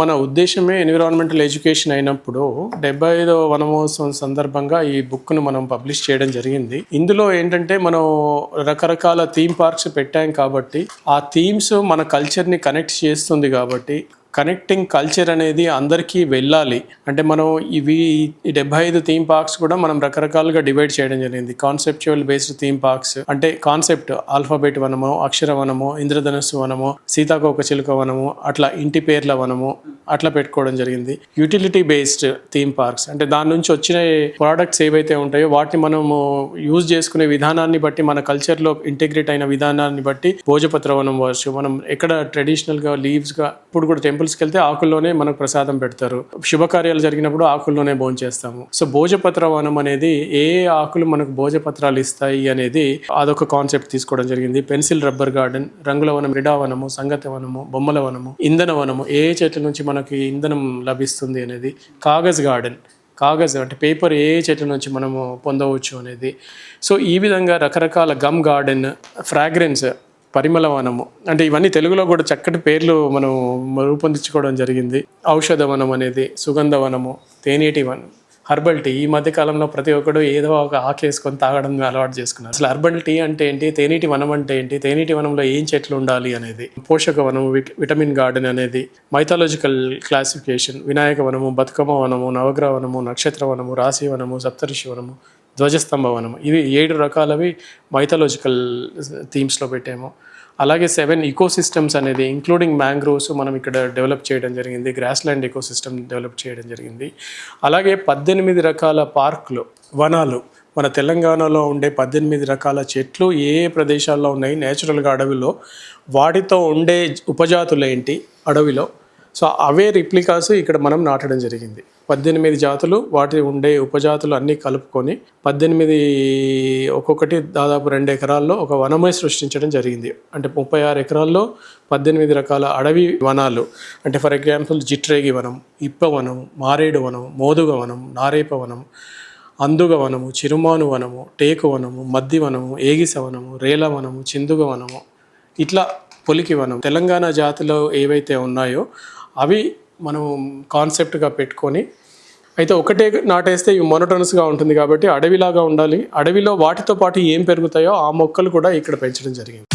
మన ఉద్దేశమే environmental education అయినప్పుడు డెబ్బై ఐదో వనమహోత్సవం సందర్భంగా ఈ బుక్ను మనం పబ్లిష్ చేయడం జరిగింది. ఇందులో ఏంటంటే మనం రకరకాల థీమ్ పార్క్స్ పెట్టాం కాబట్టి ఆ థీమ్స్ మన కల్చర్ని కనెక్ట్ చేస్తుంది కాబట్టి కనెక్టింగ్ కల్చర్ అనేది అందరికీ వెళ్ళాలి. అంటే మనం ఇవి ఈ డెబ్బై ఐదు థీమ్ పార్క్స్ కూడా మనం రకరకాలుగా డివైడ్ చేయడం జరిగింది. కాన్సెప్చువల్ బేస్డ్ థీమ్ పార్క్స్ అంటే కాన్సెప్ట్ ఆల్ఫాబెట్ వనము అక్షర వనము ఇంద్రధనస్సు వనము సీతాకోక చిలుక వనము అట్లా ఇంటి పేర్ల వనము అట్లా పెట్టుకోవడం జరిగింది. యూటిలిటీ బేస్డ్ థీమ్ పార్క్స్ అంటే దాని నుంచి వచ్చిన ప్రోడక్ట్స్ ఏవైతే ఉంటాయో వాటిని మనము యూజ్ చేసుకునే విధానాన్ని బట్టి మన కల్చర్లో ఇంటిగ్రేట్ అయిన విధానాన్ని బట్టి భోజపత్ర వనం వచ్చు మనం ఎక్కడ ట్రెడిషనల్గా లీవ్స్గా ఇప్పుడు కూడా టెంపుల్స్కి వెళ్తే ఆకుల్లోనే మనకు ప్రసాదం పెడతారు. శుభకార్యాలు జరిగినప్పుడు ఆకుల్లోనే భోజనం చేస్తాము. సో భోజపత్ర వనం అనేది ఏ ఆకులు మనకు భోజపత్రాలు ఇస్తాయి అనేది అదొక కాన్సెప్ట్ తీసుకోవడం జరిగింది. పెన్సిల్ రబ్బర్ గార్డెన్ రంగుల వనం రిడావనము సంగత వనము బొమ్మల వనము ఇంధన వనము ఏ చెట్ల నుంచి మనకి ఇంధనం లభిస్తుంది అనేది కాగజ్ గార్డెన్. కాగజ్ అంటే పేపర్ ఏ చెట్ల నుంచి మనము పొందవచ్చు అనేది. సో ఈ విధంగా రకరకాల గమ్ గార్డెన్ ఫ్రాగ్రెన్స్ పరిమళ వనము అంటే ఇవన్నీ తెలుగులో కూడా చక్కటి పేర్లు మనం రూపొందించుకోవడం జరిగింది. ఔషధ వనం అనేది సుగంధ వనము తేనేటి వనం హర్బల్ టీ. ఈ మధ్య కాలంలో ప్రతి ఒక్కడు ఏదో ఒక ఆకు వేసుకొని తాగడం అలవాటు చేసుకున్నారు. అసలు హర్బల్ టీ అంటే ఏంటి? తేనీటి వనం అంటే ఏంటి? తేనీటి వనంలో ఏం చెట్లు ఉండాలి అనేది పోషక వనం విటమిన్ గార్డెన్ అనేది మైథాలజికల్ క్లాసిఫికేషన్ వినాయక వనము బతుకమ్మ వనము నవగ్రహ వనము నక్షత్ర వనము రాశి వనము సప్తర్షి వనము ధ్వజస్తంభవనం ఇవి ఏడు రకాలవి మైథలాజికల్ థీమ్స్లో పెట్టాము. అలాగే సెవెన్ ఈకో సిస్టమ్స్ అనేది ఇంక్లూడింగ్ మ్యాంగ్రోవ్స్ మనం ఇక్కడ డెవలప్ చేయడం జరిగింది grassland ecosystem develop చేయడం జరిగింది. అలాగే పద్దెనిమిది రకాల పార్కులు వనాలు. మన తెలంగాణలో ఉండే పద్దెనిమిది రకాల చెట్లు ఏ ఏ ప్రదేశాల్లో ఉన్నాయి నేచురల్గా అడవిలో. వాటితో ఉండే ఉపజాతులు ఏంటి అడవిలో. సో అవే రిప్లికాస్ ఇక్కడ మనం నాటడం జరిగింది. పద్దెనిమిది జాతులు వాటి ఉండే ఉపజాతులు అన్నీ కలుపుకొని పద్దెనిమిది ఒక్కొక్కటి దాదాపు రెండు ఎకరాల్లో ఒక వనమే సృష్టించడం జరిగింది. అంటే ముప్పై ఆరు ఎకరాల్లో పద్దెనిమిది రకాల అడవి వనాలు. అంటే ఫర్ ఎగ్జాంపుల్ జిట్రేగి వనం ఇప్ప వనం మారేడు వనం మోదుగ వనం నారేప వనం అందుగ వనము చిరుమాను వనము టేకు వనము మద్ది వనము ఏగిస వనము రేల వనము చిందుగ వనము. ఇట్లా పొలికి వనం. తెలంగాణ జాతిలో ఏవైతే ఉన్నాయో అవి మనం కాన్సెప్ట్గా పెట్టుకొని అయితే ఒకటే నాటేస్తే ఇవి మొనటనస్గా ఉంటుంది కాబట్టి అడవిలాగా ఉండాలి. అడవిలో వాటితో పాటు ఏం పెరుగుతాయో ఆ మొక్కలు కూడా ఇక్కడ పెంచడం జరిగింది.